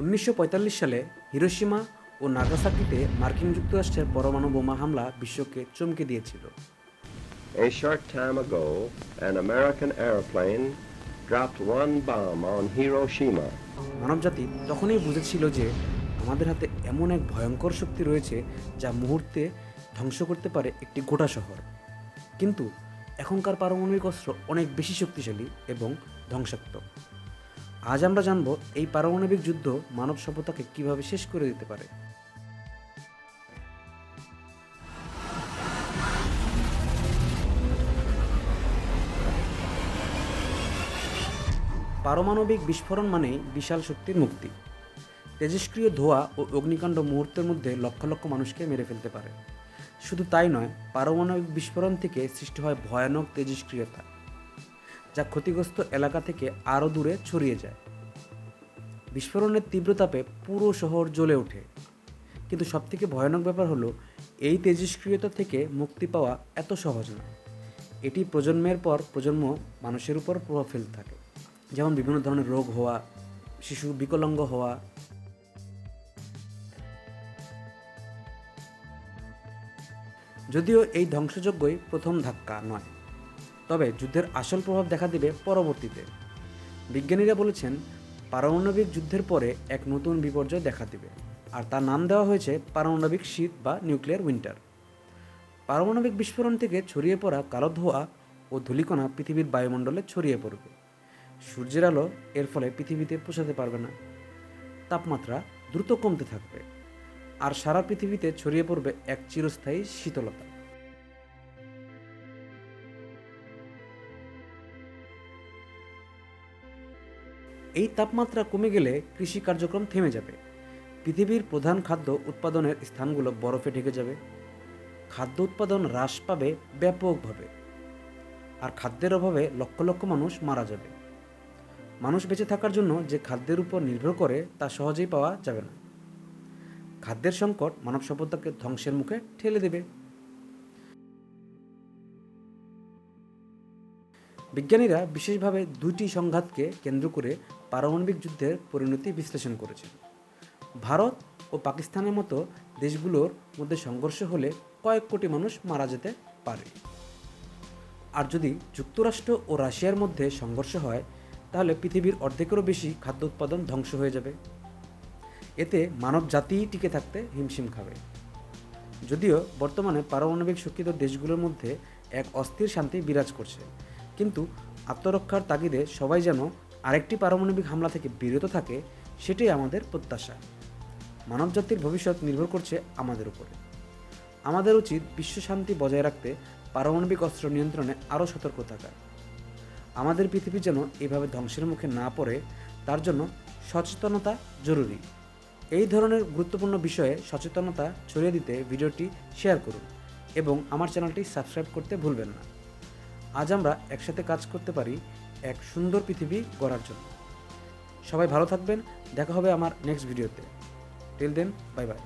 উনিশশো পঁয়তাল্লিশ সালে হিরোশিমা ও নাগাসাকিতে মার্কিন যুক্তরাষ্ট্রের পরমাণু বোমা হামলা বিশ্বকে চমকে দিয়েছিল। A short time ago, an American airplane dropped one bomb on Hiroshima. মানবজাতি তখনই বুঝেছিল যে আমাদের হাতে এমন এক ভয়ঙ্কর শক্তি রয়েছে যা মুহূর্তে ধ্বংস করতে পারে একটি গোটা শহর। কিন্তু এখনকার পারমাণবিক অস্ত্র অনেক বেশি শক্তিশালী এবং ধ্বংসাত্মক। আজ আমরা জানব এই পারমাণবিক যুদ্ধ মানব সভ্যতাকে কীভাবে শেষ করে দিতে পারে। পারমাণবিক বিস্ফোরণ মানেই বিশাল শক্তির মুক্তি। তেজস্ক্রিয় ধোঁয়া ও অগ্নিকাণ্ড মুহূর্তের মধ্যে লক্ষ লক্ষ মানুষকে মেরে ফেলতে পারে। শুধু তাই নয়, পারমাণবিক বিস্ফোরণ থেকে সৃষ্টি হয় ভয়ানক তেজস্ক্রিয়তা যা ক্ষতিগ্রস্ত এলাকা থেকে আরও দূরে ছড়িয়ে যায়। বিস্ফোরণের তীব্রতাপে পুরো শহর জ্বলে ওঠে। কিন্তু সবথেকে ভয়ানক ব্যাপার হলো, এই তেজস্ক্রিয়তা থেকে মুক্তি পাওয়া এত সহজ নয় এটি প্রজন্মের পর প্রজন্ম মানুষের উপর প্রভাব ফেলতে থাকে। যেমন বিভিন্ন ধরনের রোগ হওয়া, শিশু বিকলাঙ্গ হওয়া। যদিও এই ধ্বংসযজ্ঞই প্রথম ধাক্কা নয়। তবে যুদ্ধের আসল প্রভাব দেখা দেবে পরবর্তীতে। বিজ্ঞানীরা বলেছেন, পারমাণবিক যুদ্ধের পরে এক নতুন বিপর্যয় দেখা দেবে, আর তার নাম দেওয়া হয়েছে পারমাণবিক শীত বা নিউক্লিয়ার উইন্টার। পারমাণবিক বিস্ফোরণ থেকে ছড়িয়ে পড়া কালো ধোঁয়া ও ধূলিকণা পৃথিবীর বায়ুমণ্ডলে ছড়িয়ে পড়বে। সূর্যের আলো এর ফলে পৃথিবীতে পৌঁছাতে পারবে না। তাপমাত্রা দ্রুত কমতে থাকবে, আর সারা পৃথিবীতে ছড়িয়ে পড়বে এক চিরস্থায়ী শীতলতা। এই তাপমাত্রা কমে গেলে কৃষি কার্যক্রম থেমে যাবে। পৃথিবীর প্রধান খাদ্য উৎপাদনের স্থানগুলো বরফে ঢেকে যাবে। খাদ্য উৎপাদন হ্রাস পাবে ব্যাপকভাবে। আর খাদ্যের অভাবে লক্ষ লক্ষ মানুষ মারা যাবে। মানুষ বেঁচে থাকার জন্য যে খাদ্যের উপর নির্ভর করে তা সহজেই পাওয়া যাবে না। খাদ্যের সংকট মানব সভ্যতাকে ধ্বংসের মুখে ঠেলে দেবে। বিজ্ঞানীরা বিশেষভাবে দুইটি সংঘাতকে কেন্দ্র করে পারমাণবিক যুদ্ধের পরিণতি বিশ্লেষণ করেছেন। ভারত ও পাকিস্তানের মতো দেশগুলোর মধ্যে সংঘর্ষ হলে কয়েক কোটি মানুষ মারা যেতে পারে। আর যদি যুক্তরাষ্ট্র ও রাশিয়ার মধ্যে সংঘর্ষ হয়, তাহলে পৃথিবীর অর্ধেকেরও বেশি খাদ্য উৎপাদন ধ্বংস হয়ে যাবে। এতে মানব জাতিই টিকে থাকতে হিমশিম খাবে। যদিও বর্তমানে পারমাণবিক শক্তিত দেশগুলোর মধ্যে এক অস্থির শান্তি বিরাজ করছে। কিন্তু আত্মরক্ষার তাগিদে সবাই যেন আরেকটি পারমাণবিক হামলা থেকে বিরত থাকে, সেটাই আমাদের প্রত্যাশা। মানবজাতির ভবিষ্যৎ নির্ভর করছে আমাদের উপরে। আমাদের উচিত বিশ্ব শান্তি বজায় রাখতে পারমাণবিক অস্ত্র নিয়ন্ত্রণে আরও সতর্ক থাকা। আমাদের পৃথিবী যেন এভাবে ধ্বংসের মুখে না পড়ে, তার জন্য সচেতনতা জরুরি। এই ধরনের গুরুত্বপূর্ণ বিষয়ে সচেতনতা ছড়িয়ে দিতে ভিডিওটি শেয়ার করুন এবং আমার চ্যানেলটি সাবস্ক্রাইব করতে ভুলবেন না। আজ আমরা একসাথে কাজ করতে পারি এক সুন্দর পৃথিবী গড়ার জন্য। সবাই ভালো থাকবেন। দেখা হবে আমার নেক্সট ভিডিওতে টেল দেন বাই বাই